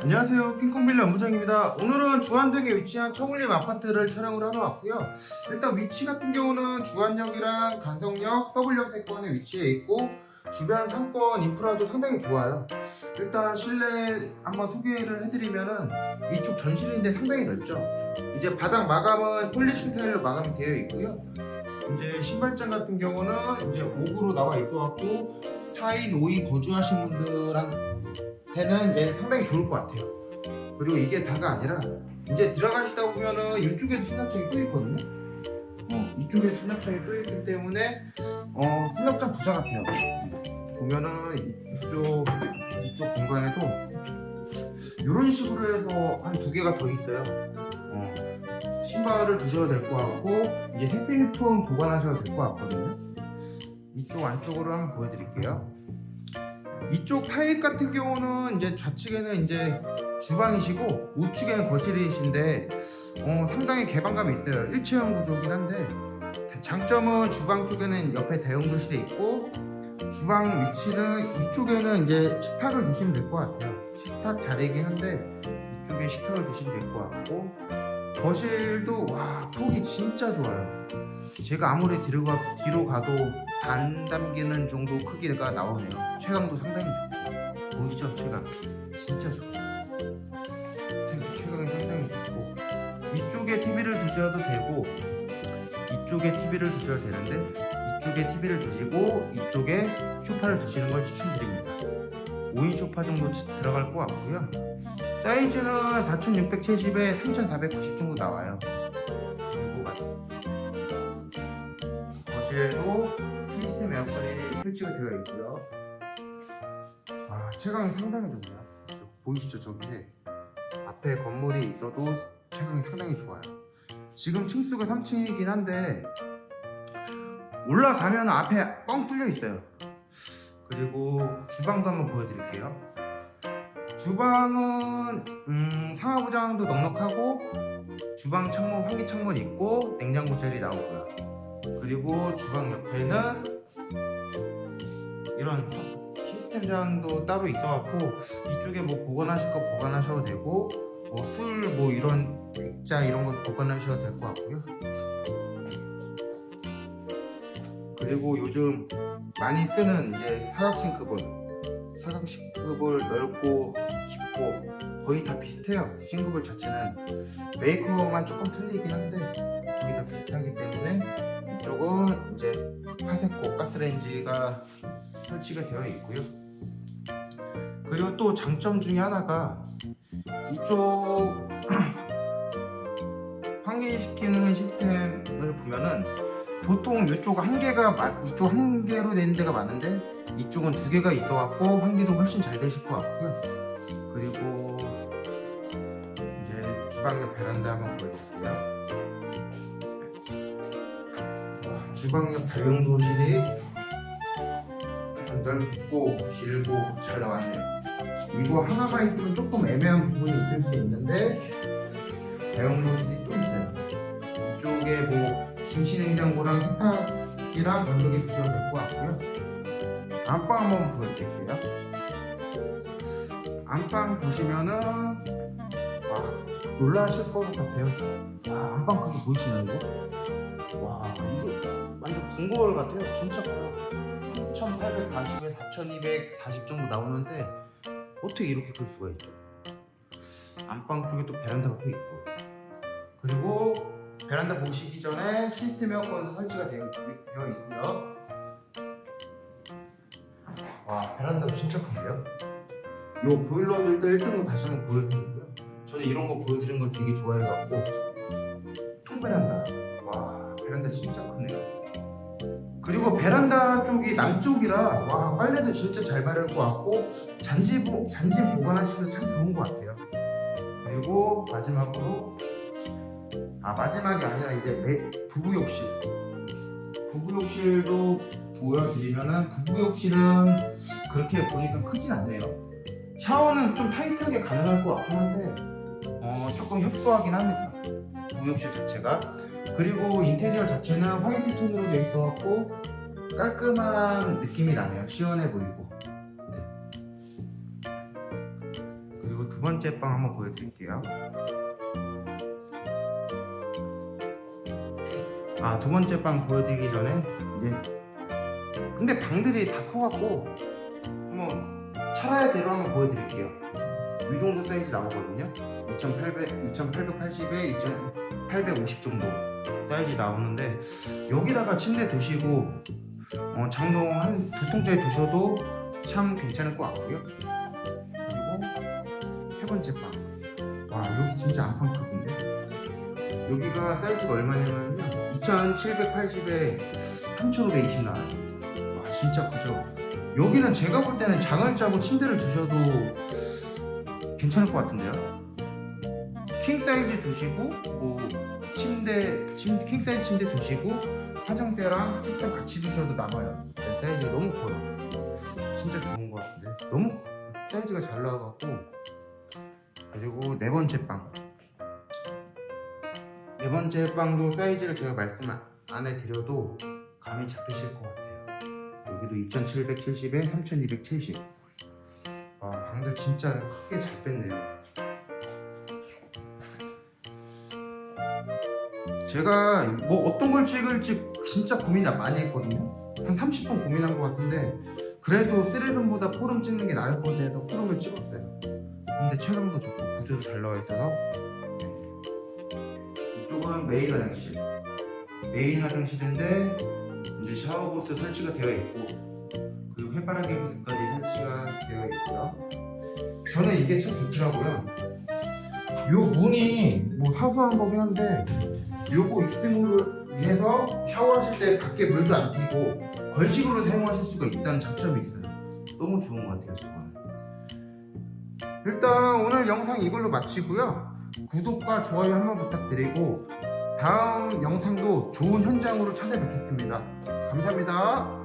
안녕하세요. 킹콩빌리 연부장입니다. 오늘은 주안동에 위치한 청울림 아파트를 촬영을 하러 왔고요. 일단 위치 같은 경우는 주안역이랑 간성역 W역 세권에 위치해 있고 주변 상권 인프라도 상당히 좋아요. 일단 실내 한번 소개를 해드리면은 이쪽 전실인데 상당히 넓죠. 이제 바닥 마감은 폴리싱 타일로 마감이 되어 있고요. 이제 신발장 같은 경우는 이제 옥으로 나와 있어 갖고 4인 5인 거주하신 분들한 테는 이제 상당히 좋을 것 같아요. 그리고 이게 다가 아니라 이제 들어가시다 보면은 이쪽에도 수납장이 또 있거든요. 어, 이쪽에 수납장이 또 있기 때문에 어, 수납장 부자 같아요. 보면은 이쪽 이쪽 공간에도 이런 식으로 해서 한 두 개가 더 있어요. 어, 신발을 두셔도 될 것 같고 이제 생필품 보관하셔도 될 것 같거든요. 이쪽 안쪽으로 한번 보여드릴게요 이쪽 타입 같은 경우는 이제 좌측에는 이제 주방이시고 우측에는 거실이신데 어, 상당히 개방감이 있어요. 일체형 구조긴 한데 장점은 주방 쪽에는 옆에 대용도실이 있고 주방 위치는 이쪽에는 이제 식탁을 두시면 될 것 같아요. 식탁 자리이긴 한데 이쪽에 식탁을 두시면 될 것 같고 거실도 와 폭이 진짜 좋아요 제가 아무리 뒤로, 가, 뒤로 가도 반 담기는 정도 크기가 나오네요. 체감도 상당히 좋고. 보이시죠? 체감. 진짜 생- 체감이 상당히 좋고. 이쪽에 TV를 두셔도 되고 이쪽에 TV를 두셔도 되는데 이쪽에 TV를 두시고 이쪽에 소파를 두시는 걸 추천드립니다. 5인 소파 정도 지- 들어갈 것 같고요. 사이즈는 4670에 3490 정도 나와요 거실에도 시스템 에어컨이 설치가 되어 있고요. 아 체감이 상당히 좋네요. 저- 보이시죠? 저기에 앞에 건물이 있어도 체감이 상당히 좋아요. 지금 층수가 3층이긴 한데 올라가면 앞에 뻥 뚫려 있어요. 그리고 주방도 한번 보여드릴게요. 주방은 음, 상하부장도 넉넉하고 주방 창문 환기 창문 있고 냉장고 젤이 나오고요 그리고 주방 옆에는 이런 수- 시스템장도 따로 있어갖고 이쪽에 뭐 보관하실 거 보관하셔도 되고 뭐술뭐 이런 액자 이런 거 보관하셔도 될 것 같고요. 그리고 요즘 많이 쓰는 이제 사각 싱크볼 사각 싱크볼 넓고 깊고 거의 다 비슷해요. 싱크볼 자체는. 메이커만 조금 틀리긴 한데 거의 다 비슷하기 때문에 이쪽은 이제 파세코 가스레인지가 설치가 되어 있고요 그리고 또 장점 중에 하나가 이쪽 환기시키는 시스템을 보면은 보통 이쪽 한 개가 마- 이쪽 한 개로 된 데가 많은데 이쪽은 두 개가 있어갖고 환기도 훨씬 잘 되실 것 같고요. 그리고 이제 주방 옆 베란다 한번 보여드릴게요. 주방 옆 다용도실이 넓고 길고 잘 나왔네요. 이거 하나만 있으면 조금 애매한 부분이 있을 수 있는데 대용도실이 또 있어요. 이쪽에 뭐 김치냉장고랑 세탁기랑 건조기 두셔도 될 것 같고요. 안방 한번 보여드릴게요. 안방 보시면은 와 놀라실 것 같아요. 와 안방 크기 보이시나요? 와 이거 완전 궁궐 같아요. 진짜 커요. 3,840에 4,240 정도 나오는데 어떻게 이렇게 클 수가 있죠? 안방 쪽에 또 베란다가 또 있고 그리고 베란다 보시기 전에 시스템 에어컨 설치가 되어, 되어 있고요. 와 베란다도 진짜 큰데요? 요 보일러들도 1등으로 다시 한번 보여드리고요. 저는 이런 거 보여드리는 거 되게 좋아해갖고 통 베란다. 와 베란다 진짜 크네요. 그리고 베란다 쪽이 남쪽이라 와 빨래도 진짜 잘 마를 것 같고 잔지 보, 잔지 보관하시기도 참 좋은 것 같아요. 그리고 마지막으로 아 마지막이 아니라 이제 매, 부부 욕실 부부 욕실도 보여드리면은 부부 욕실은 그렇게 보니까 크진 않네요 샤워는 좀 타이트하게 가능할 것 같긴 한데 어, 조금 협소하긴 합니다 부부 욕실 자체가 그리고 인테리어 자체는 화이트 톤으로 되어 있어갖고 깔끔한 느낌이 나네요 시원해 보이고 네. 그리고 두두 번째 방 한번 보여드릴게요. 아 두 번째 방 보여드리기 전에 이제 근데 방들이 다 커갖고 한번 차라야 대로 한번 보여드릴게요. 이 정도 사이즈 나오거든요. 2,800, 2,880에 2,850 정도 사이즈 나오는데 여기다가 침대 두시고 어, 장롱 한 두 통짜리 두셔도 참 괜찮을 것 같고요. 그리고 세 번째 방. 와 여기 진짜 안방 크기인데? 여기가 사이즈가 얼마냐면요. 2780에 3520 나와요. 와 진짜 크죠? 여기는 제가 볼 때는 장을 짜고 침대를 두셔도 괜찮을 것 같은데요? 킹 사이즈 두시고 뭐 침대 침, 킹 사이즈 침대 두시고 화장대랑 책상 같이 두셔도 남아요 네, 사이즈가 너무 커요 진짜 좋은 것 같은데 너무 사이즈가 잘 나와갖고 그리고 네 번째 빵. 네 번째 빵도 사이즈를 제가 말씀 안- 안 해드려도 감이 잡히실 것 같아요. 여기도 2770에 3270. 와, 방들 진짜 크게 잘 뺐네 제가 뭐 어떤 걸 찍을지 진짜 고민 많이 했거든요. 한 30분 고민한 것 같은데 그래도 3룸보다 4룸 찍는 게 나을 것 같아서 4룸을 찍었어요. 근데 촬영도 좋고 구조도 잘 나와 있어서. 이쪽은 메인 화장실. 메인 화장실인데 이제 샤워부스 설치가 되어 있고 그리고 해바라기 부스까지 설치가 되어 있고요. 저는 이게 참 좋더라고요. 요 문이 뭐 사소한 거긴 한데 요거 있음으로 인해서 샤워하실 때 밖에 물도 안 튀고 걸식으로 사용하실 수가 있다는 장점이 있어요 너무 좋은 것 같아요 저거는 일단 오늘 영상 이걸로 마치고요. 구독과 좋아요 한번 부탁드리고 다음 영상도 좋은 현장으로 찾아뵙겠습니다. 감사합니다.